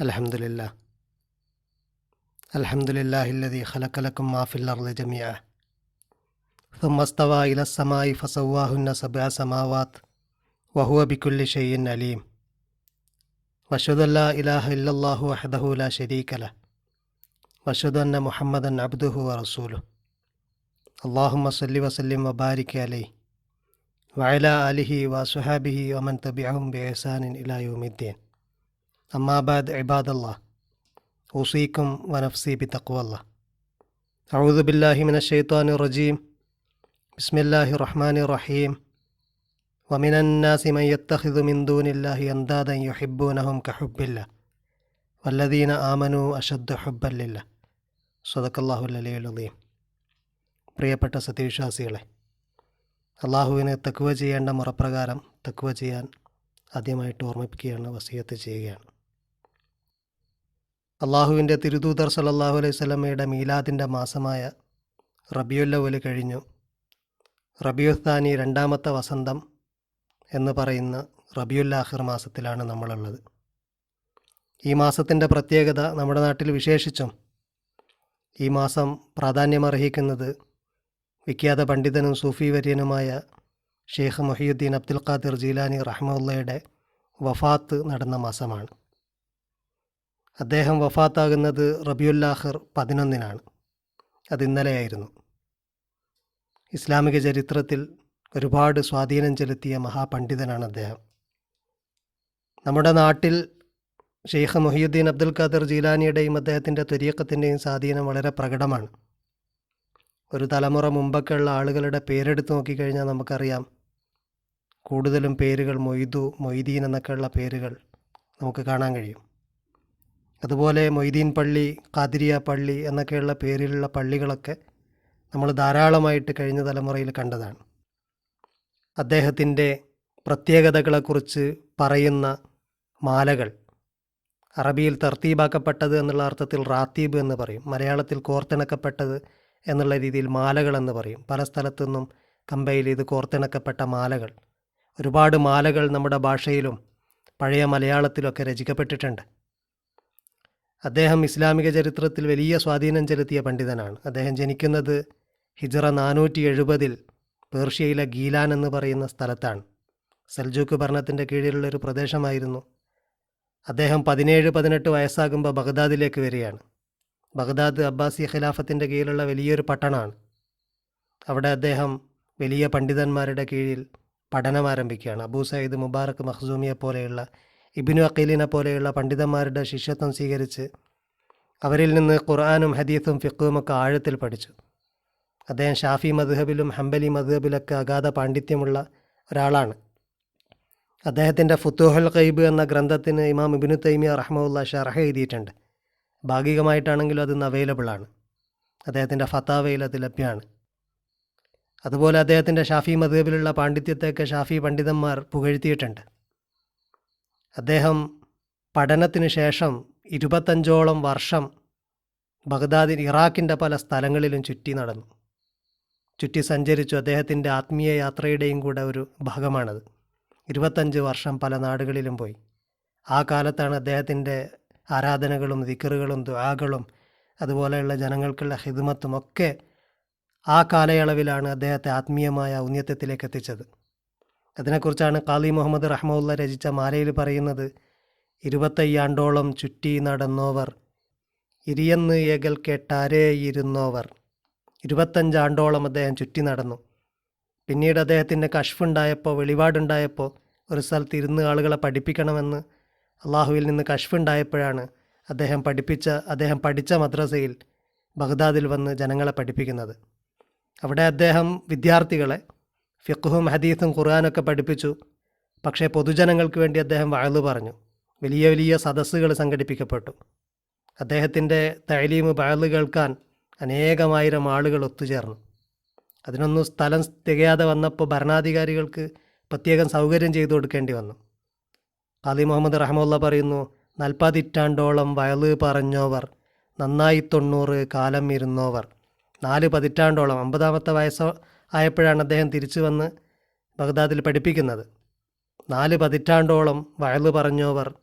الحمد لله. الحمد لله الذي خلق لكم ما في الأرض جميعا. ثم استوى إلى السماء فسواهن سبع سماوات وهو بكل شيء عليم. وأشهد أن لا إله إلا الله وحده لا شريك له. وأشهد أن محمدا عبده ورسوله. اللهم صل وسلم وبارك عليه. وعلى آله وصحابه ومن تبعهم بإحسان إلى يوم الدين. أما بعد عباد الله أوصيكم ونفسي بتقوى الله أعوذ بالله من الشيطان الرجيم بسم الله الرحمن الرحيم ومن الناس من يتخذ من دون الله أندادا يحبونهم كحب الله والذين آمنوا أشد حبا لله صدق الله العلي العظيم പ്രിയപ്പെട്ട സത്യവിശ്വാസികളെ അള്ളാഹുവിനെ തക്കുവ ചെയ്യേണ്ട മുറപ്രകാരം തക്കുവ ചെയ്യാൻ ആദ്യമായിട്ട് ഓർമ്മിപ്പിക്കുകയാണ് വസീയത്ത് ചെയ്യുകയാണ് അള്ളാഹുവിന്റെ തിരുദൂതർ സല്ലല്ലാഹു അലൈഹി സ്വലമയുടെ മീലാദിന്റെ മാസമായ റബിയുല്ലവൽ കഴിഞ്ഞു. റബിയുസ്ഥാനി രണ്ടാമത്തെ വസന്തം എന്ന് പറയുന്ന റബിയുല്ലാഹിർ മാസത്തിലാണ് നമ്മളുള്ളത്. ഈ മാസത്തിന്റെ പ്രത്യേകത നമ്മുടെ നാട്ടിൽ വിശേഷിച്ചും ഈ മാസം പ്രാധാന്യമർഹിക്കുന്നത് വിഖ്യാത പണ്ഡിതനും സൂഫി വര്യനുമായ Sheikh Mohiuddin Abdul Qadir Jilani റഹ്മുള്ളയുടെ വഫാത്ത് നടന്ന മാസമാണ്. അദ്ദേഹം വഫാത്താകുന്നത് റബിയുല്ലാഹിർ പതിനൊന്നിനാണ്. അത് ഇന്നലെയായിരുന്നു. ഇസ്ലാമിക ചരിത്രത്തിൽ ഒരുപാട് സ്വാധീനം ചെലുത്തിയ മഹാപണ്ഡിതനാണ് അദ്ദേഹം. നമ്മുടെ നാട്ടിൽ ഷെയ്ഖ് മൊഹിയുദ്ദീൻ അബ്ദുൽ ഖാദർ ജീലാനിയുടെയും അദ്ദേഹത്തിന്റെ തുര്യക്കത്തിന്റെയും സ്വാധീനം വളരെ പ്രകടമാണ്. ഒരു തലമുറ മുമ്പൊക്കെയുള്ള ആളുകളുടെ പേരെടുത്ത് നോക്കിക്കഴിഞ്ഞാൽ നമുക്കറിയാം. കൂടുതലും പേരുകൾ മൊയ്തു മൊയ്തീൻ എന്നൊക്കെയുള്ള പേരുകൾ നമുക്ക് കാണാൻ കഴിയും. അതുപോലെ മൊയ്തീൻ പള്ളി കാതിരിയ പള്ളി എന്നൊക്കെയുള്ള പേരിലുള്ള പള്ളികളൊക്കെ നമ്മൾ ധാരാളമായിട്ട് കഴിഞ്ഞ തലമുറയിൽ കണ്ടതാണ്. അദ്ദേഹത്തിന്റെ പ്രത്യേകതകളെക്കുറിച്ച് പറയുന്ന മാലകൾ അറബിയിൽ തർത്തീബാക്കപ്പെട്ടത് എന്നുള്ള അർത്ഥത്തിൽ റാത്തീബ് എന്ന് പറയും മലയാളത്തിൽ കോർത്തിണക്കപ്പെട്ടത് എന്നുള്ള രീതിയിൽ മാലകൾ എന്ന് പറയും. പല സ്ഥലത്തു നിന്നും കമ്പയിൽ ഇത് കോർത്തിണക്കപ്പെട്ട മാലകൾ. ഒരുപാട് മാലകൾ നമ്മുടെ ഭാഷയിലും പഴയ മലയാളത്തിലൊക്കെ രചിക്കപ്പെട്ടിട്ടുണ്ട്. അദ്ദേഹം ഇസ്ലാമിക ചരിത്രത്തിൽ വലിയ സ്വാധീനം ചെലുത്തിയ പണ്ഡിതനാണ്. അദ്ദേഹം ജനിക്കുന്നത് ഹിജറ നാനൂറ്റി എഴുപതിൽ പേർഷ്യയിലെ ഗീലാൻ എന്ന് പറയുന്ന സ്ഥലത്താണ്. സൽജൂക്ക് ഭരണത്തിന്റെ കീഴിലുള്ള ഒരു പ്രദേശമായിരുന്നു. അദ്ദേഹം പതിനേഴ് പതിനെട്ട് വയസ്സാകുമ്പോൾ ബഗ്ദാദിലേക്ക് വരികയാണ്. ബഗ്ദാദ് അബ്ബാസി ഖിലാഫത്തിന്റെ കീഴിലുള്ള വലിയൊരു പട്ടണമാണ്. അവിടെ അദ്ദേഹം വലിയ പണ്ഡിതന്മാരുടെ കീഴിൽ പഠനം ആരംഭിക്കുകയാണ് അബൂ സയ്യിദ് മുബാറക് മഹ്സൂമിയെ പോലെയുള്ള ഇബിനു അക്കീലിനെ പോലെയുള്ള പണ്ഡിതന്മാരുടെ ശിഷ്യത്വം സ്വീകരിച്ച് അവരിൽ നിന്ന് ഖുർആാനും ഹദീസും ഫിഖും ഒക്കെ ആഴത്തിൽ പഠിച്ചു. അദ്ദേഹം ഷാഫി മദ്ഹബിലും ഹംബലി മദ്ഹബിലൊക്കെ അഗാധ പാണ്ഡിത്യമുള്ള ഒരാളാണ്. അദ്ദേഹത്തിന്റെ ഫുത്തുഹൽ ഖൈബ് എന്ന ഗ്രന്ഥത്തിന് ഇമാം ഇബിനു തൈമിയ റഹ്മുല്ല ഷർഹ എഴുതിയിട്ടുണ്ട്. ഭാഗികമായിട്ടാണെങ്കിലും അത് അവൈലബിൾ ആണ്. അദ്ദേഹത്തിന്റെ ഫത്താവയിൽ അത് ലഭ്യമാണ്. അതുപോലെ അദ്ദേഹത്തിന്റെ ഷാഫി മദ്ഹബിലുള്ള പാണ്ഡിത്യത്തെയൊക്കെ ഷാഫി പണ്ഡിതന്മാർ പുകഴ്ത്തിയിട്ടുണ്ട്. അദ്ദേഹം പഠനത്തിന് ശേഷം ഇരുപത്തഞ്ചോളം വർഷം ബഗ്ദാദിൽ ഇറാഖിന്റെ പല സ്ഥലങ്ങളിലും ചുറ്റി നടന്നു. ചുറ്റി സഞ്ചരിച്ചു. അദ്ദേഹത്തിന്റെ ആത്മീയ യാത്രയുടെയും കൂടെ ഒരു ഭാഗമാണത്. ഇരുപത്തഞ്ച് വർഷം പല നാടുകളിലും പോയി. ആ കാലത്താണ് അദ്ദേഹത്തിന്റെ ആരാധനകളും ദിക്കറുകളും ദുആകളും അതുപോലെയുള്ള ജനങ്ങൾക്കുള്ള ഹിദ്മത്തും ഒക്കെ ആ കാലയളവിലാണ് അദ്ദേഹത്തെ ആത്മീയമായ ഔന്നത്യത്തിലേക്ക് എത്തിച്ചത്. അതിനെക്കുറിച്ചാണ് ഖാലി മുഹമ്മദ് റഹ്മുല്ല രചിച്ച മാലയിൽ പറയുന്നത് ഇരുപത്തയ്യാണ്ടോളം ചുറ്റി നടന്നോവർ ഇരിയെന്ന് ഏകൽ കേട്ടാരേ ഇരുന്നോവർ. ഇരുപത്തഞ്ചാണ്ടോളം അദ്ദേഹം ചുറ്റി നടന്നു. പിന്നീട് അദ്ദേഹത്തിന്റെ കഷ്ഫുണ്ടായപ്പോൾ വെളിപാടുണ്ടായപ്പോൾ ഒരു സ്ഥലത്ത് ഇരുന്ന് ആളുകളെ പഠിപ്പിക്കണമെന്ന് അള്ളാഹുവിൽ നിന്ന് കഷ്ഫുണ്ടായപ്പോഴാണ് അദ്ദേഹം പഠിപ്പിച്ച അദ്ദേഹം പഠിച്ച മദ്രസയിൽ ബഗ്ദാദിൽ വന്ന് ജനങ്ങളെ പഠിപ്പിക്കുന്നത്. അവിടെ അദ്ദേഹം വിദ്യാർത്ഥികളെ ഫിഖുഹും ഹദീസും ഖുർആാനൊക്കെ പഠിപ്പിച്ചു. പക്ഷേ പൊതുജനങ്ങൾക്ക് വേണ്ടി അദ്ദേഹം വാഴ്ന്നു പറഞ്ഞു. വലിയ വലിയ സദസ്സുകൾ സംഘടിപ്പിക്കപ്പെട്ടു. അദ്ദേഹത്തിന്റെ തൈലീമ് വാഴ്ന്നു കേൾക്കാൻ അനേകമായിരം ആളുകൾ ഒത്തുചേർന്നു. അതിനൊന്നും സ്ഥലം തികയാതെ വന്നപ്പോൾ ഭരണാധികാരികൾക്ക് പ്രത്യേകം സൗകര്യം ചെയ്തു കൊടുക്കേണ്ടി വന്നു. ഖാദി മുഹമ്മദ് റഹമുല്ല പറയുന്നു നാൽപ്പതിറ്റാണ്ടോളം വയൽ പറഞ്ഞോവർ നന്നായി തൊണ്ണൂറ് കാലം ഇരുന്നോവർ നാല് പതിറ്റാണ്ടോളം അമ്പതാമത്തെ വയസ്സ് ആയപ്പോഴാണ് അദ്ദേഹം തിരിച്ചു വന്ന് ബഗ്ദാദിൽ പഠിപ്പിക്കുന്നത്. നാല് പതിറ്റാണ്ടോളം വയൽ പറഞ്ഞവർ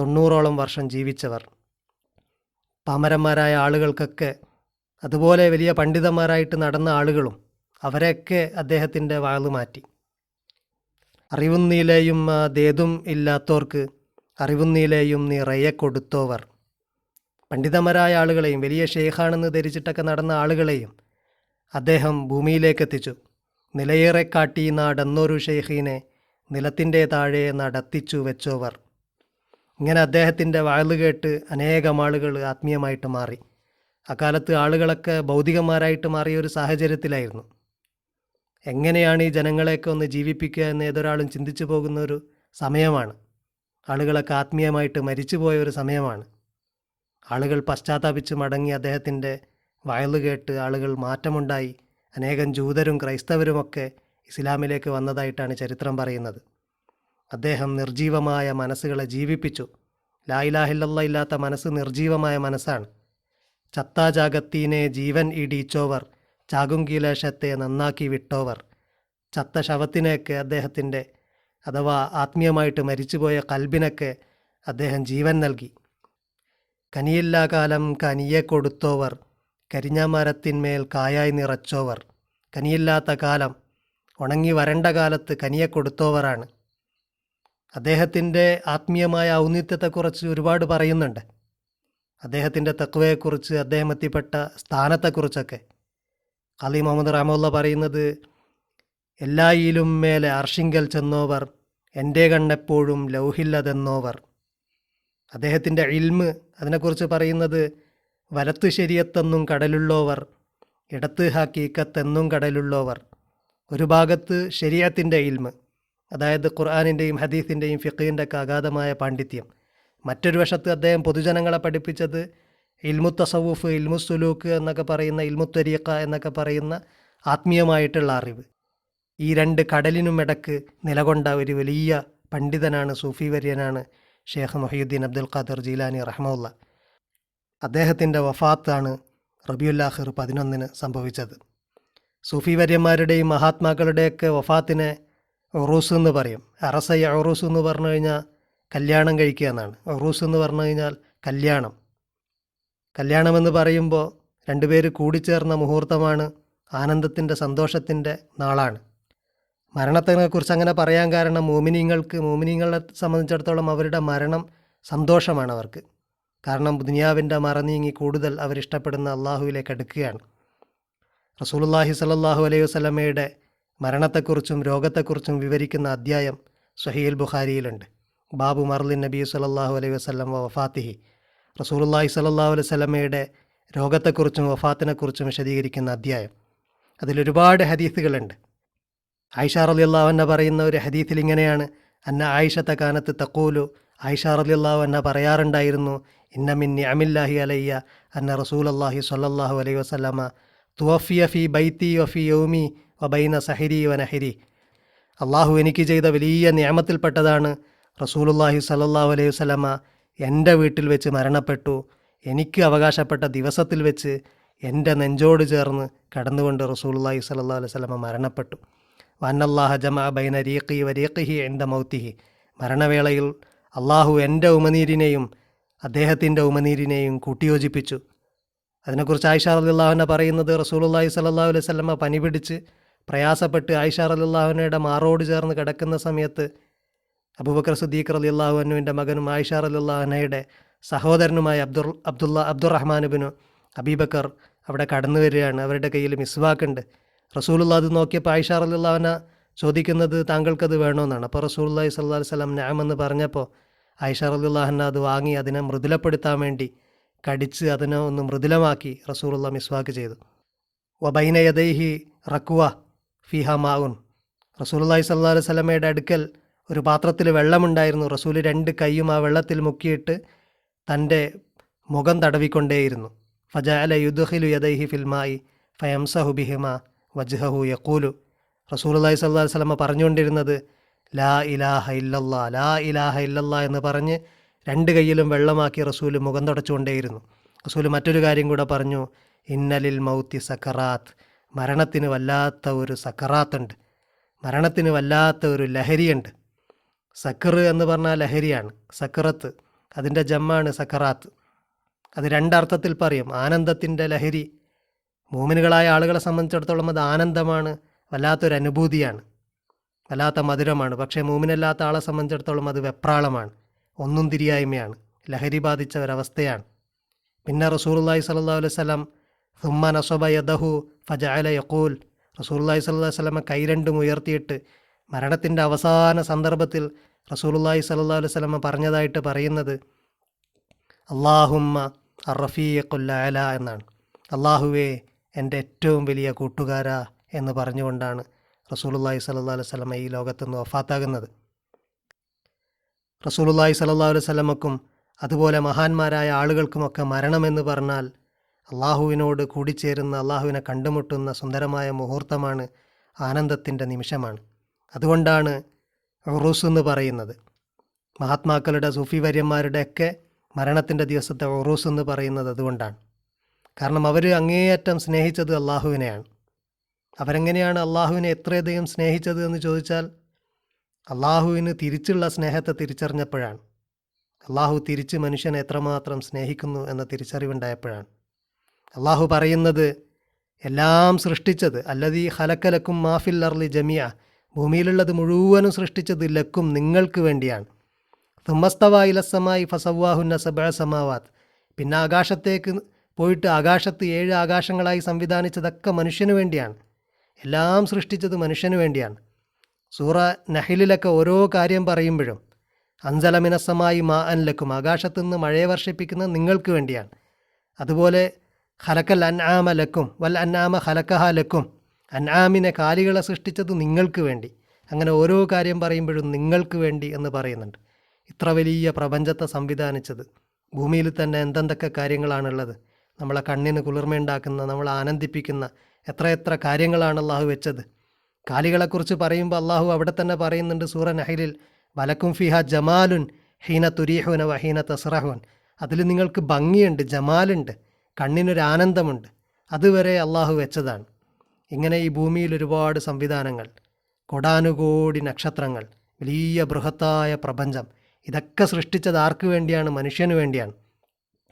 തൊണ്ണൂറോളം വർഷം ജീവിച്ചവർ. പാമരന്മാരായ ആളുകൾക്കൊക്കെ അതുപോലെ വലിയ പണ്ഡിതന്മാരായിട്ട് നടന്ന ആളുകളും അവരെയൊക്കെ അദ്ദേഹത്തിന്റെ വയലു മാറ്റി. അറിവുന്നീലയും ദേതും ഇല്ലാത്തവർക്ക് അറിവുന്നീലെയും നിറയെ കൊടുത്തോവർ. പണ്ഡിതന്മാരായ ആളുകളെയും വലിയ ഷെയ്ഖാണെന്ന് ധരിച്ചിട്ടൊക്കെ നടന്ന ആളുകളെയും അദ്ദേഹം ഭൂമിയിലേക്കെത്തിച്ചു. നിലയേറെ കാട്ടി നടന്നൊരു ഷെയ്ഖീനെ നിലത്തിന്റെ താഴെ നടത്തിച്ചു വെച്ചോവർ. ഇങ്ങനെ അദ്ദേഹത്തിന്റെ വാഴ് കേട്ട് അനേകം ആളുകൾ ആത്മീയമായിട്ട് മാറി. അക്കാലത്ത് ആളുകളൊക്കെ ഭൗതികന്മാരായിട്ട് മാറിയ ഒരു സാഹചര്യത്തിലായിരുന്നു. എങ്ങനെയാണ് ഈ ജനങ്ങളെയൊക്കെ ഒന്ന് ജീവിപ്പിക്കുക എന്ന് ഏതൊരാളും ചിന്തിച്ചു പോകുന്ന ഒരു സമയമാണ്. ആളുകളൊക്കെ ആത്മീയമായിട്ട് മരിച്ചുപോയ ഒരു സമയമാണ്. ആളുകൾ പശ്ചാത്താപിച്ച് മടങ്ങി അദ്ദേഹത്തിന്റെ വയൽ കേട്ട് ആളുകൾ മാറ്റമുണ്ടായി. അനേകം ജൂതരും ക്രൈസ്തവരുമൊക്കെ ഇസ്ലാമിലേക്ക് വന്നതായിട്ടാണ് ചരിത്രം പറയുന്നത്. അദ്ദേഹം നിർജീവമായ മനസ്സുകളെ ജീവിപ്പിച്ചു. ലായിലാഹില്ല ഇല്ലാത്ത മനസ്സ് നിർജീവമായ മനസ്സാണ്. ചത്താജാഗത്തീനെ ജീവൻ ഇടിയിച്ചോവർ ചാകുങ്കിലേശത്തെ നന്നാക്കി വിട്ടോവർ. ചത്ത ശവത്തിനെയൊക്കെ അദ്ദേഹത്തിന്റെ അഥവാ ആത്മീയമായിട്ട് മരിച്ചുപോയ കൽബിനൊക്കെ അദ്ദേഹം ജീവൻ നൽകി. കനിയില്ലാ കാലം കനിയെ കൊടുത്തോവർ കരിഞ്ഞാമരത്തിന്മേൽ കായായി നിറച്ചോവർ. കനിയില്ലാത്ത കാലം. ഉണങ്ങി വരണ്ട കാലത്ത് കനിയെ കൊടുത്തോവറാണ് അദ്ദേഹത്തിന്റെ ആത്മീയമായ ഔന്നിത്യത്തെക്കുറിച്ച് ഒരുപാട് പറയുന്നുണ്ട്. അദ്ദേഹത്തിന്റെ തക്വയെക്കുറിച്ച് അദ്ദേഹം എത്തിപ്പെട്ട സ്ഥാനത്തെക്കുറിച്ചൊക്കെ. അലി മുഹമ്മദ് റഹമുല്ല പറയുന്നത് എല്ലായിലും മേലെ അർഷിങ്കൽ ചെന്നോവർ എന്റെ കണ്ണെപ്പോഴും ലൗഹില്ലതെന്നോവർ. അദ്ദേഹത്തിന്റെ ഇൽമ് അതിനെക്കുറിച്ച് പറയുന്നത് വലത്ത് ശരിയത്തെന്നും കടലുള്ളോവർ ഇടത്ത് ഹക്കീക്കത്തെന്നും കടലുള്ളോവർ. ഒരു ഭാഗത്ത് ശരിയത്തിന്റെ ഇൽമ് അതായത് ഖുർആാനിന്റെയും ഹദീസിന്റെയും ഫിഖീന്റെ ഒക്കെ അഗാധമായ പാണ്ഡിത്യം. മറ്റൊരു വശത്ത് അദ്ദേഹം പൊതുജനങ്ങളെ പഠിപ്പിച്ചത് ഇൽമു തസവൂഫ് ഇൽമു സുലൂക്ക് എന്നൊക്കെ പറയുന്ന ഇൽമു തരീഖ എന്നൊക്കെ പറയുന്ന ആത്മീയമായിട്ടുള്ള അറിവ്. ഈ രണ്ട് കടലിനും ഇടയ്ക്ക് നിലകൊണ്ട ഒരു വലിയ പണ്ഡിതനാണ് സൂഫി വര്യനാണ് ഷേഖ് മൊഹീദ്ദീൻ അബ്ദുൽ ഖാദർ ജീലാനി റഹ്മുല്ല അദ്ദേഹത്തിന്റെ വഫാത്താണ് റബിയുല്ലാഹിർ പതിനൊന്നിന് സംഭവിച്ചത്. സൂഫി വര്യന്മാരുടെയും മഹാത്മാക്കളുടെയൊക്കെ വഫാത്തിനെ ഒറൂസ് എന്ന് പറയും. അറസയ ഒറൂസ് എന്ന് പറഞ്ഞു കഴിഞ്ഞാൽ കല്യാണം കഴിക്കുക എന്നാണ്. ഒറൂസ് എന്ന് പറഞ്ഞു കഴിഞ്ഞാൽ കല്യാണം. കല്യാണമെന്ന് പറയുമ്പോൾ രണ്ടുപേര് കൂടിച്ചേർന്ന മുഹൂർത്തമാണ് ആനന്ദത്തിന്റെ സന്തോഷത്തിന്റെ നാളാണ്. മരണത്തിനെക്കുറിച്ച് അങ്ങനെ പറയാൻ കാരണം മോമിനിങ്ങൾക്ക് മോമിനിങ്ങളെ സംബന്ധിച്ചിടത്തോളം അവരുടെ മരണം സന്തോഷമാണ് അവർക്ക്. കാരണം ദുനിയാവിന്റെ മറനീങ്ങി കൂടുതൽ അവരിഷ്ടപ്പെടുന്ന അള്ളാഹുവിലേക്ക് അടുക്കുകയാണ്. റസൂലുല്ലാഹി സലല്ലാഹു അലൈഹി വസ്ലമയുടെ മരണത്തെക്കുറിച്ചും രോഗത്തെക്കുറിച്ചും വിവരിക്കുന്ന അധ്യായം സ്വഹീൽ ബുഖാരിയിലുണ്ട്. ബാബു മർലിൻ നബി സലല്ലാഹു അലൈഹി വസ്ലം വഫാത്തിഹി. റസൂലുല്ലാഹി സ്വല്ലല്ലാഹു അലൈഹി വസ്ലമയുടെ രോഗത്തെക്കുറിച്ചും വഫാത്തിനെക്കുറിച്ചും വിശദീകരിക്കുന്ന അധ്യായം. അതിലൊരുപാട് ഹദീസുകളുണ്ട്. ആയിഷ റളിയല്ലാഹു അൻഹ പറയുന്ന ഒരു ഹദീസിൽ ഇങ്ങനെയാണ്. അന്ന ആയിഷത്തെ കാനത്ത് തക്കൂലു ആയിഷ അൻഹ പറയാറുണ്ടായിരുന്നു ഇന്ന അമില്ലാഹി അലയ്യ അന്ന റസൂലല്ലാഹി സല്ലാഹു അലൈ വസല്ലമ തുവഫിയ ഫി ബൈത്തി വഫി യൗമി വബൈന സഹിരി വനഹിരി അള്ളാഹു എനിക്ക് ചെയ്ത വലിയ നിയമത്തിൽപ്പെട്ടതാണ് റസൂലുല്ലാഹി സ്വല്ലല്ലാഹു അലൈഹി വസ്ലമ എന്റെ വീട്ടിൽ വെച്ച് മരണപ്പെട്ടു. എനിക്ക് അവകാശപ്പെട്ട ദിവസത്തിൽ വെച്ച് എന്റെ നെഞ്ചോട് ചേർന്ന് കടന്നുകൊണ്ട് റസൂലുല്ലാഹി സ്വല്ലല്ലാഹു അലൈഹി വസല്ലമ മരണപ്പെട്ടു. വന്നല്ലാഹ ജമ ബൈന രീഖി വരീഖിഹി എന്റെ മൗത്തിഹി. മരണവേളയിൽ അള്ളാഹു എന്റെ ഉമനീരിനെയും അദ്ദേഹത്തിന്റെ ഉമനീരിനെയും കൂട്ടിയോജിപ്പിച്ചു. അതിനെക്കുറിച്ച് ആയിഷ അലുല്ലാഹുന പറയുന്നത് റസൂലുള്ളാഹി സ്വല്ലല്ലാഹു അലൈഹി വസല്ലമ പനി പിടിച്ച് പ്രയാസപ്പെട്ട് ആയിഷ അലുല്ലാഹുനയുടെ മാറോട് ചേർന്ന് കിടക്കുന്ന സമയത്ത് അബൂബക്കർ സുദ്ദീഖ് അലി അനുവിന്റെ മകനും ആയിഷ അലുല്ലാഹുനയുടെ സഹോദരനുമായ അബ്ദുർ അബ്ദുള്ള അബ്ദുറഹ്മാനുബിനു അബീബക്കർ അവിടെ കടന്നു വരികയാണ്. അവരുടെ കയ്യിൽ മിസ്വാക്കുണ്ട്. റസൂലുള്ള അത് നോക്കിയപ്പോൾ ആയിഷ അലുല്ലാഹുന ചോദിക്കുന്നത് താങ്കൾക്കത് വേണമെന്നാണ് അപ്പോൾ സ്വല്ലല്ലാഹു സ്വല്ലാ വസല്ലം ഞാമെന്ന് പറഞ്ഞപ്പോൾ ആയിഷ റലിള്ളാഹുന അത് വാങ്ങി അതിനെ മൃദുലപ്പെടുത്താൻ വേണ്ടി കടിച്ച് അതിനെ ഒന്ന് മൃദുലമാക്കി റസൂറുള്ള മിസ്വാക്ക് ചെയ്തു. വബൈന യദൈഹി റക്കുവ ഫിഹ മാവുൻ റസൂലുള്ളാഹി സ്വല്ലല്ലാഹു അലൈഹി സ്വലമയുടെ അടുക്കൽ ഒരു പാത്രത്തിൽ വെള്ളമുണ്ടായിരുന്നു. റസൂൽ രണ്ട് കൈയും ആ വെള്ളത്തിൽ മുക്കിയിട്ട് തന്റെ മുഖം തടവിക്കൊണ്ടേയിരുന്നു. ഫജാല യുദ്ഹിലു യദൈഹി ഫിൽമായി ഫയംസഹു ബിഹിമ വജ്ഹഹു യക്കൂലു റസൂലുള്ളാഹി സ്വല്ലല്ലാഹു അലൈഹി വസല്ലമ പറഞ്ഞുകൊണ്ടിരുന്നത് ലാ ഇലാഹ ഇല്ലല്ലാ ലാ ഇലാഹ ഇല്ലല്ലാ എന്ന് പറഞ്ഞ് രണ്ട് കൈയിലും വെള്ളമാക്കി റസൂൽ മുഖം തുടച്ചുകൊണ്ടേയിരുന്നു. റസൂൽ മറ്റൊരു കാര്യം കൂടെ പറഞ്ഞു ഇന്നലിൽ മൗത്തി സക്കറാത്ത്. മരണത്തിന് വല്ലാത്ത ഒരു സക്കറാത്തുണ്ട്. മരണത്തിന് വല്ലാത്ത ഒരു ലഹരിയുണ്ട്. സക്കറ് എന്ന് പറഞ്ഞാൽ ലഹരിയാണ് സക്കറത്ത്. അതിന്റെ ജമ്മാണ് സക്കറാത്ത്. അത് രണ്ടർത്ഥത്തിൽ പറയും ആനന്ദത്തിന്റെ ലഹരി. മൂമിനുകളായ ആളുകളെ സംബന്ധിച്ചിടത്തോളം അത് ആനന്ദമാണ് വല്ലാത്തൊരു അനുഭൂതിയാണ്. വല്ലാത്ത മധുരമാണ്. പക്ഷേ മൂമിനല്ലാത്ത ആളെ സംബന്ധിച്ചിടത്തോളം അത് വെപ്രാളമാണ്. ഒന്നും തിരിയായ്മയാണ്. ലഹരി ബാധിച്ച ഒരവസ്ഥയാണ് പിന്നെ റസൂലുള്ളാഹി സ്വല്ലല്ലാഹു അലൈഹി വസല്ലം സുമ്മ നസബ യദഹു ഫജഅല റസൂലുള്ളാഹി സ്വല്ലല്ലാഹു അലൈഹി വസല്ലം കൈ രണ്ടും ഉയർത്തിയിട്ട് മരണത്തിന്റെ അവസാന സന്ദർഭത്തിൽ സ്വല്ലല്ലാഹു അലൈഹി വസല്ലം പറഞ്ഞതായിട്ട് പറയുന്നത് അള്ളാഹുമ്മ അറഫീയക്കുല്ലാല എന്നാണ്. അള്ളാഹുവേ എന്റെ ഏറ്റവും വലിയ കൂട്ടുകാരാ എന്ന് പറഞ്ഞുകൊണ്ടാണ് റസൂലുള്ളാഹി സ്വല്ലല്ലാഹു അലൈഹി വസല്ലം ഈ ലോകത്തുനിന്ന് വഫാത്താകുന്നത്. റസൂലുള്ളാഹി സ്വല്ലല്ലാഹു അലൈഹി വസല്ലമക്കും അതുപോലെ മഹാന്മാരായ ആളുകൾക്കുമൊക്കെ മരണമെന്ന് പറഞ്ഞാൽ അള്ളാഹുവിനോട് കൂടിച്ചേരുന്ന അള്ളാഹുവിനെ കണ്ടുമുട്ടുന്ന സുന്ദരമായ മുഹൂർത്തമാണ് ആനന്ദത്തിന്റെ നിമിഷമാണ്. അതുകൊണ്ടാണ് ഉറൂസ് എന്ന് പറയുന്നത്. മഹാത്മാക്കളുടെ സൂഫി വര്യന്മാരുടെയൊക്കെ മരണത്തിന്റെ ദിവസത്തെ ഉറൂസ് എന്ന് പറയുന്നത് അതുകൊണ്ടാണ്. കാരണം അവർ അങ്ങേയറ്റം സ്നേഹിച്ചത് അള്ളാഹുവിനെയാണ് അവരെങ്ങനെയാണ് അള്ളാഹുവിനെ എത്രയധികം സ്നേഹിച്ചത് എന്ന് ചോദിച്ചാൽ അള്ളാഹുവിന് തിരിച്ചുള്ള സ്നേഹത്തെ തിരിച്ചറിഞ്ഞപ്പോഴാണ്. അള്ളാഹു തിരിച്ച് മനുഷ്യനെ എത്രമാത്രം സ്നേഹിക്കുന്നു എന്ന തിരിച്ചറിവുണ്ടായപ്പോഴാണ്. അള്ളാഹു പറയുന്നത് എല്ലാം സൃഷ്ടിച്ചത് അല്ലതീ ഹലക്കലക്കും മാഫിൽ അർലി ജമിയ ഭൂമിയിലുള്ളത് മുഴുവനും സൃഷ്ടിച്ചത് ലക്കും നിങ്ങൾക്ക് വേണ്ടിയാണ്. തുമ്മസ്തവായിലസമായി ഫസവാഹുന്ന സബഴ പിന്നെ ആകാശത്തേക്ക് പോയിട്ട് ആകാശത്ത് ഏഴ് ആകാശങ്ങളായി സംവിധാനിച്ചതൊക്കെ മനുഷ്യന് വേണ്ടിയാണ്. എല്ലാം സൃഷ്ടിച്ചത് മനുഷ്യന് വേണ്ടിയാണ്. സൂറ നഹിലിലൊക്കെ ഓരോ കാര്യം പറയുമ്പോഴും അഞ്ചലമിനസമായി മാ അൻലക്കും ആകാശത്തു നിന്ന് മഴയെ വർഷിപ്പിക്കുന്ന നിങ്ങൾക്ക് വേണ്ടിയാണ്. അതുപോലെ ഹലക്കൽ അൻആമ ലക്കും വൽ അൻആമ ഹലക്കഹ ലക്കും അൻആമിനെ കാലികളെ സൃഷ്ടിച്ചത് നിങ്ങൾക്ക് വേണ്ടി. അങ്ങനെ ഓരോ കാര്യം പറയുമ്പോഴും നിങ്ങൾക്ക് വേണ്ടി എന്ന് പറയുന്നുണ്ട്. ഇത്ര വലിയ പ്രപഞ്ചത്തെ സംവിധാനിച്ചത്. ഭൂമിയിൽ തന്നെ എന്തെന്തൊക്കെ കാര്യങ്ങളാണുള്ളത് നമ്മളെ കണ്ണിന് കുളിർമയുണ്ടാക്കുന്ന നമ്മളെ ആനന്ദിപ്പിക്കുന്ന എത്രയെത്ര കാര്യങ്ങളാണ് അള്ളാഹു വെച്ചത്. കാലികളെക്കുറിച്ച് പറയുമ്പോൾ അള്ളാഹു അവിടെ തന്നെ പറയുന്നുണ്ട് സൂറ നഹിലിൽ വലക്കും ഫിഹ ജമാലുൻ ഹീന തുരീഹുന വഹീന തസ്റഹുൻ. അതിൽ നിങ്ങൾക്ക് ഭംഗിയുണ്ട് ജമാലുണ്ട് കണ്ണിനൊരു ആനന്ദമുണ്ട്. അതുവരെ അള്ളാഹു വെച്ചതാണ്. ഇങ്ങനെ ഈ ഭൂമിയിൽ ഒരുപാട് സംവിധാനങ്ങൾ കൊടാനുകോടി നക്ഷത്രങ്ങൾ വലിയ ബൃഹത്തായ പ്രപഞ്ചം ഇതൊക്കെ സൃഷ്ടിച്ചത് ആർക്ക് വേണ്ടിയാണ്? മനുഷ്യന് വേണ്ടിയാണ്.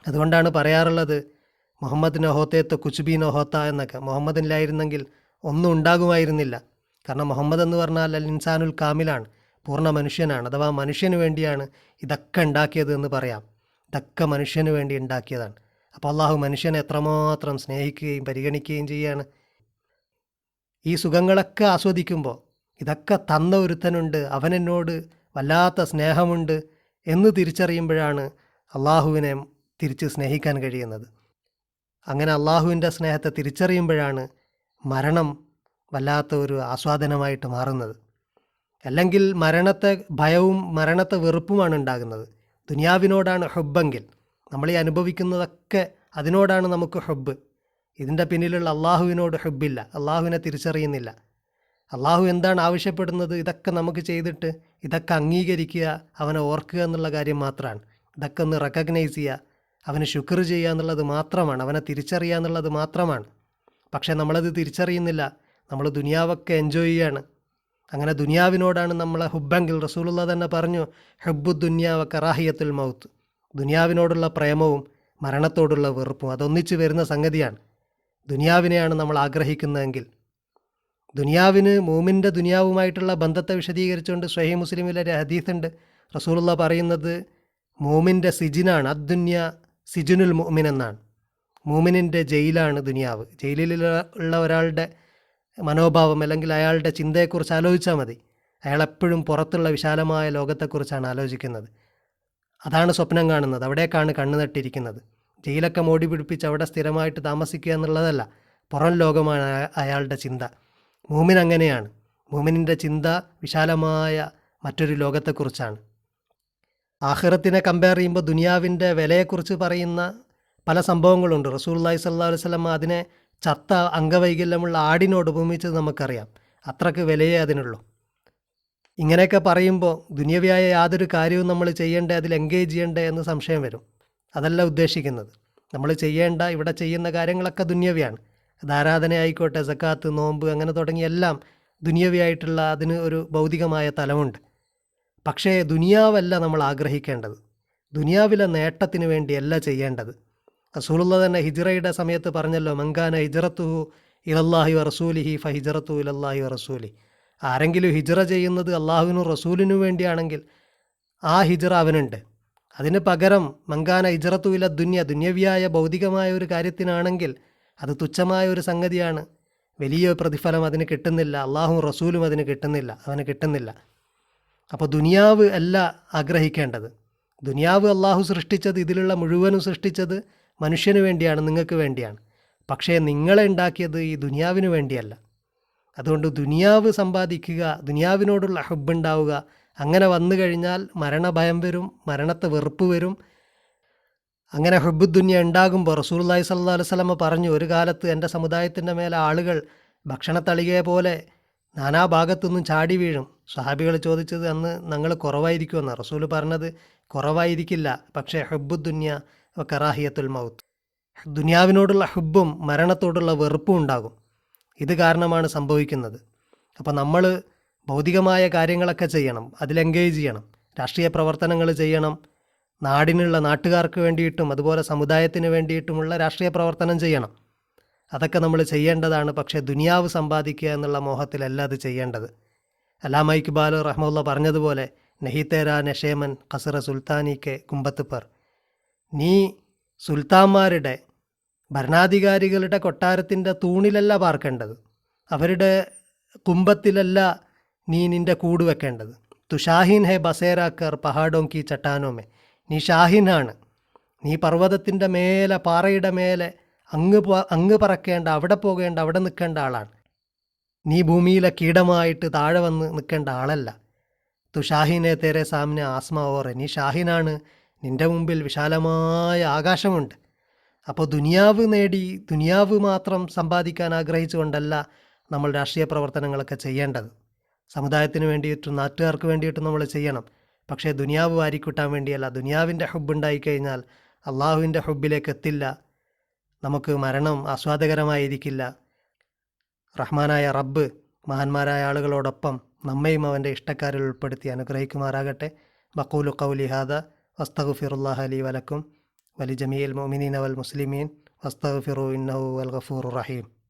അതുകൊണ്ടാണ് പറയാറുള്ളത് മുഹമ്മദ് നഹോത്തേത്ത് കുച്ചുബി നഹോത്ത എന്നൊക്കെ. മുഹമ്മദിലായിരുന്നെങ്കിൽ ഒന്നും ഉണ്ടാകുമായിരുന്നില്ല. കാരണം മുഹമ്മദ് എന്ന് പറഞ്ഞാൽ അൽ ഇൻസാനുൽ കാമിലാണ് പൂർണ മനുഷ്യനാണ്. അഥവാ മനുഷ്യന് വേണ്ടിയാണ് ഇതൊക്കെ ഉണ്ടാക്കിയത് എന്ന് പറയാം. ഇതൊക്കെ മനുഷ്യന് വേണ്ടി ഉണ്ടാക്കിയതാണ്. അപ്പോൾ അള്ളാഹു മനുഷ്യനെ എത്രമാത്രം സ്നേഹിക്കുകയും പരിഗണിക്കുകയും ചെയ്യാണ്. ഈ സുഖങ്ങളൊക്കെ ആസ്വദിക്കുമ്പോൾ ഇതൊക്കെ തന്ന ഒരുത്തനുണ്ട് അവനെന്നോട് വല്ലാത്ത സ്നേഹമുണ്ട് എന്ന് തിരിച്ചറിയുമ്പോഴാണ് അള്ളാഹുവിനെ തിരിച്ച് സ്നേഹിക്കാൻ കഴിയുന്നത്. അങ്ങനെ അള്ളാഹുവിന്റെ സ്നേഹത്തെ തിരിച്ചറിയുമ്പോഴാണ് മരണം വല്ലാത്ത ഒരു ആസ്വാദനമായിട്ട് മാറുന്നത്. അല്ലെങ്കിൽ മരണത്തെ ഭയവും മരണത്തെ വെറുപ്പുമാണ് ഉണ്ടാകുന്നത്. ദുനിയാവിനോടാണ് ഹുബ്ബെങ്കിൽ നമ്മൾ ഈ അനുഭവിക്കുന്നതൊക്കെ അതിനോടാണ് നമുക്ക് ഹുബ്ബ്. ഇതിന്റെ പിന്നിലുള്ള അള്ളാഹുവിനോട് ഹുബ്ബില്ല. അള്ളാഹുവിനെ തിരിച്ചറിയുന്നില്ല. അള്ളാഹു എന്താണ് ആവശ്യപ്പെടുന്നത്? ഇതൊക്കെ നമുക്ക് ചെയ്തിട്ട് ഇതൊക്കെ അംഗീകരിക്കുക അവനെ ഓർക്കുക എന്നുള്ള കാര്യം മാത്രമാണ്. ഇതൊക്കെ ഒന്ന് റെക്കഗ്നൈസ് ചെയ്യുക. അവന് ശുക്ർ ചെയ്യുക എന്നുള്ളത് മാത്രമാണ് അവനെ തിരിച്ചറിയുക എന്നുള്ളത് മാത്രമാണ്. പക്ഷേ നമ്മളത് തിരിച്ചറിയുന്നില്ല. നമ്മൾ ദുനിയാവൊക്കെ എൻജോയ് ചെയ്യാണ്. അങ്ങനെ ദുനിയാവിനോടാണ് നമ്മളെ ഹുബ്ബെങ്കിൽ റസൂലുള്ള തന്നെ പറഞ്ഞു ഹെബ്ബു ദുനിയാവ കറാഹിയത്തുൽ മൗത്ത്. ദുനിയാവിനോടുള്ള പ്രേമവും മരണത്തോടുള്ള വെറുപ്പും അതൊന്നിച്ച് വരുന്ന സംഗതിയാണ്. ദുനിയാവിനെയാണ് നമ്മൾ ആഗ്രഹിക്കുന്നതെങ്കിൽ. ദുനിയാവിന് മൂമിന്റെ ദുനിയാവുമായിട്ടുള്ള ബന്ധത്തെ വിശദീകരിച്ചുകൊണ്ട് സ്വഹി മുസ്ലിമിലെ ഹദീസ് ഉണ്ട് റസൂലുള്ള പറയുന്നത് മൂമിന്റെ സിജിനാണ് അദ്ദുന്യ സിജുനുൽ മുഅ്മിൻ എന്നാണ്. മൂമിനിന്റെ ജയിലാണ് ദുനിയാവ്. ജയിലിലുള്ള ഒരാളുടെ മനോഭാവം അല്ലെങ്കിൽ അയാളുടെ ചിന്തയെക്കുറിച്ച് ആലോചിച്ചാൽ മതി. അയാൾ എപ്പോഴും പുറത്തുള്ള വിശാലമായ ലോകത്തെക്കുറിച്ചാണ് ആലോചിക്കുന്നത്. അതാണ് സ്വപ്നം കാണുന്നത്. അവിടേക്കാണ് കണ്ണു നട്ടിരിക്കുന്നത്. ജയിലൊക്കെ മോടി പിടിപ്പിച്ച് അവിടെ സ്ഥിരമായിട്ട് താമസിക്കുക എന്നുള്ളതല്ല പുറം ലോകമാണ് അയാളുടെ ചിന്ത. മൂമിൻ അങ്ങനെയാണ്. മൂമിനിന്റെ ചിന്ത വിശാലമായ മറ്റൊരു ലോകത്തെക്കുറിച്ചാണ്. ആഖിറത്തിനെ കമ്പയർ ചെയ്യുമ്പോൾ ദുനിയാവിന്റെ വിലയെക്കുറിച്ച് പറയുന്ന പല സംഭവങ്ങളുണ്ട്. റസൂല്ലായി സല്ലാ സ്വലം അതിനെ ചത്ത അംഗവൈകല്യമുള്ള ആടിനോട് ഉപമിച്ചത് നമുക്കറിയാം. അത്രയ്ക്ക് വിലയേ അതിനുള്ളൂ. ഇങ്ങനെയൊക്കെ പറയുമ്പോൾ ദുനിയവ്യായ യാതൊരു കാര്യവും നമ്മൾ ചെയ്യേണ്ടേ അതിൽ എൻഗേജ് ചെയ്യണ്ടേ എന്ന് സംശയം വരും. അതല്ല ഉദ്ദേശിക്കുന്നത്. നമ്മൾ ചെയ്യേണ്ട ഇവിടെ ചെയ്യുന്ന കാര്യങ്ങളൊക്കെ ദുന്യവ്യാണ്. അത് ആരാധന ആയിക്കോട്ടെ സക്കാത്ത് നോമ്പ് അങ്ങനെ തുടങ്ങിയ എല്ലാം ദുനിയവിയായിട്ടുള്ള അതിന് ഒരു ഭൗതികമായ തലമുണ്ട്. പക്ഷേ ദുനിയാവല്ല നമ്മൾ ആഗ്രഹിക്കേണ്ടത്. ദുനിയാവിലെ നേട്ടത്തിന് വേണ്ടിയല്ല ചെയ്യേണ്ടത്. റസൂലുള്ള തന്നെ ഹിജ്റയുടെ സമയത്ത് പറഞ്ഞല്ലോ മങ്കാന ഹിജറത്തു ഇലല്ലാഹി റസൂലിഹി ഫ ഹിജ്റത്തു ഇലല്ലാഹി റസൂലി. ആരെങ്കിലും ഹിജ്റ ചെയ്യുന്നത് അള്ളാഹുവിനും റസൂലിനും വേണ്ടിയാണെങ്കിൽ ആ ഹിജ്റ അവനുണ്ട്. അതിന് പകരം മങ്കാന ഹിജ്റത്തു ഇല ദുന്യ ദുന്യവിയായ ഭൗതികമായ ഒരു കാര്യത്തിനാണെങ്കിൽ അത് തുച്ഛമായ ഒരു സംഗതിയാണ്. വലിയ പ്രതിഫലം അതിന് കിട്ടുന്നില്ല അള്ളാഹും റസൂലും അതിന് കിട്ടുന്നില്ല അവന് കിട്ടുന്നില്ല. അപ്പോൾ ദുനിയാവ് അല്ല ആഗ്രഹിക്കേണ്ടത്. ദുനിയാവ് അള്ളാഹു സൃഷ്ടിച്ചത് ഇതിലുള്ള മുഴുവനും സൃഷ്ടിച്ചത് മനുഷ്യന് വേണ്ടിയാണ് നിങ്ങൾക്ക് വേണ്ടിയാണ്. പക്ഷേ നിങ്ങളെ ഉണ്ടാക്കിയത് ഈ ദുനിയാവിന് വേണ്ടിയല്ല. അതുകൊണ്ട് ദുനിയാവ് സമ്പാദിക്കുക ദുനിയാവിനോടുള്ള ഹബ്ബുണ്ടാവുക അങ്ങനെ വന്നു കഴിഞ്ഞാൽ മരണഭയം വരും മരണത്തെ വെറുപ്പ് വരും. അങ്ങനെ ഹുബുദ്ദുന്യ ഉണ്ടാകുമ്പോൾ റസൂൽല്ലാഹി സല്ലാ അലുസലമ പറഞ്ഞു ഒരു കാലത്ത് എന്റെ സമുദായത്തിന്റെ മേലെ ആളുകൾ ഭക്ഷണത്തളികയെ പോലെ നാനാഭാഗത്തുനിന്നും ചാടി വീഴും. സ്വഹാബികൾ ചോദിച്ചത് അന്ന് ഞങ്ങൾ കുറവായിരിക്കുമെന്ന്. റസൂൽ പറഞ്ഞത് കുറവായിരിക്കില്ല പക്ഷേ ഹബ്ബു ദുന്യ കറാഹിയത്തുൽ മൗത്ത്. ദുനിയാവിനോടുള്ള ഹുബും മരണത്തോടുള്ള വെറുപ്പും ഉണ്ടാകും. ഇത് കാരണമാണ് സംഭവിക്കുന്നത്. അപ്പോൾ നമ്മൾ ഭൗതികമായ കാര്യങ്ങളൊക്കെ ചെയ്യണം അതിൽ എൻഗേജ് ചെയ്യണം രാഷ്ട്രീയ പ്രവർത്തനങ്ങൾ ചെയ്യണം നാടിനുള്ള നാട്ടുകാർക്ക് വേണ്ടിയിട്ടും അതുപോലെ സമുദായത്തിന് വേണ്ടിയിട്ടുമുള്ള രാഷ്ട്രീയ പ്രവർത്തനം ചെയ്യണം. അതൊക്കെ നമ്മൾ ചെയ്യേണ്ടതാണ് പക്ഷേ ദുനിയാവ് സമ്പാദിക്കുക എന്നുള്ള മോഹത്തിലല്ല അത് ചെയ്യേണ്ടത്. അലാമ ഇക്ബാൽ റഹ്മുള്ള പറഞ്ഞതുപോലെ നഹിത്തേര നഷേമൻ ഖസറ സുൽത്താനിക്ക് കുമ്പത്തുപ്പർ. നീ സുൽത്താന്മാരുടെ ഭരണാധികാരികളുടെ കൊട്ടാരത്തിന്റെ തൂണിലല്ല പാർക്കേണ്ടത്. അവരുടെ കുമ്പത്തിലല്ല നീ നിന്റെ കൂട് വെക്കേണ്ടത്. തു ഷാഹിൻ ഹെ ബസേരാക്കർ പഹാഡോം കി ചട്ടാനോമേ. നീ ഷാഹിനാണ്. നീ പർവതത്തിന്റെ മേലെ പാറയുടെ മേലെ അങ്ങ് അങ്ങ് പറക്കേണ്ട അവിടെ പോകേണ്ട അവിടെ നിൽക്കേണ്ട ആളാണ്. നീ ഭൂമിയിലെ കീടമായിട്ട് താഴെ വന്ന് നിൽക്കേണ്ട ആളല്ല. തു ഷാഹിനെ തേരെ സാമിന് ആസ്മ ഓറെ നീ ഷാഹിനാണ്. നിന്റെ മുമ്പിൽ വിശാലമായ ആകാശമുണ്ട്. അപ്പോൾ ദുനിയാവ് നേടി ദുനിയാവ് മാത്രം സമ്പാദിക്കാൻ ആഗ്രഹിച്ചുകൊണ്ടല്ല നമ്മൾ രാഷ്ട്രീയ പ്രവർത്തനങ്ങളൊക്കെ ചെയ്യേണ്ടത്. സമുദായത്തിന് വേണ്ടിയിട്ടും നാട്ടുകാർക്ക് വേണ്ടിയിട്ടും നമ്മൾ ചെയ്യണം. പക്ഷേ ദുനിയാവ് വാരിക്കൂട്ടാൻ വേണ്ടിയല്ല. ദുനിയാവിന്റെ ഹുബ് ഉണ്ടായിക്കഴിഞ്ഞാൽ അള്ളാഹുവിന്റെ ഹുബിലേക്ക് എത്തില്ല. നമുക്ക് മരണം ആസ്വാദകരമായിരിക്കില്ല. റഹ്മാനായ റബ്ബ് മഹാന്മാരായ ആളുകളോടൊപ്പം നമ്മയും അവന്റെ ഇഷ്ടക്കാരിൽ ഉൾപ്പെടുത്തി അനുഗ്രഹിക്കുമാറാകട്ടെ. ബക്കൂലു കൗലിഹാദ വസ്തഗുഫിറുല്ലാഹ് അലി വലക്കും. വലി ജമീൽ മൊമിനീൻ അവൽ മുസ്ലിമീൻ വസ്തഗുഫിറു ഇന്നഹു അൽ ഗഫൂർ റഹീം.